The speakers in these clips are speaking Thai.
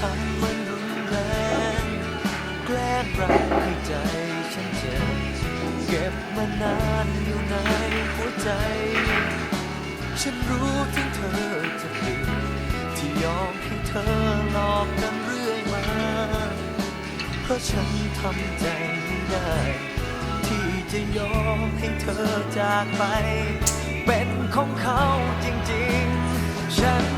ทำมันรุนแรงแกล้งรักให้ใจฉันเจ็บเก็บมานานอยู่ในหัวใจ ฉันรู้ถึงเธอจะผิดที่ยอมให้เธอหลอกกันเรื่อยมา เพราะฉันทำใจไม่ได้ ที่จะยอมให้เธอจากไป เป็นของเขาจริงๆ ฉัน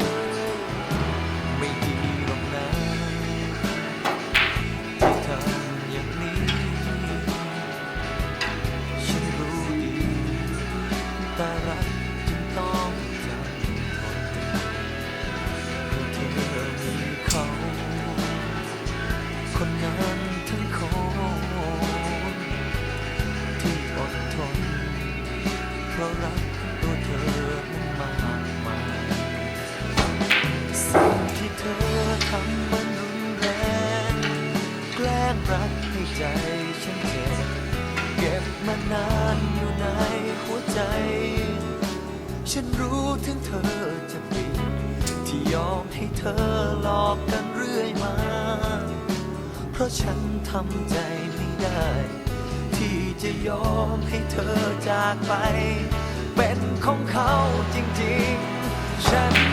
ราะรักตัวเธอนั้นมากมายสิ่งที่เธอทำมันรุนแรงแกล้งรักให้ใจฉันเจ็บเก็บมานานอยู่ในหัวใจ ฉันรู้ถึงเธอจะผิดที่ยอมให้เธอหลอกกันเรื่อยมา เพราะฉันทำใจไม่ได้ ที่จะยอมให้เธอจากไป เป็นของเขาจริงๆ ฉัน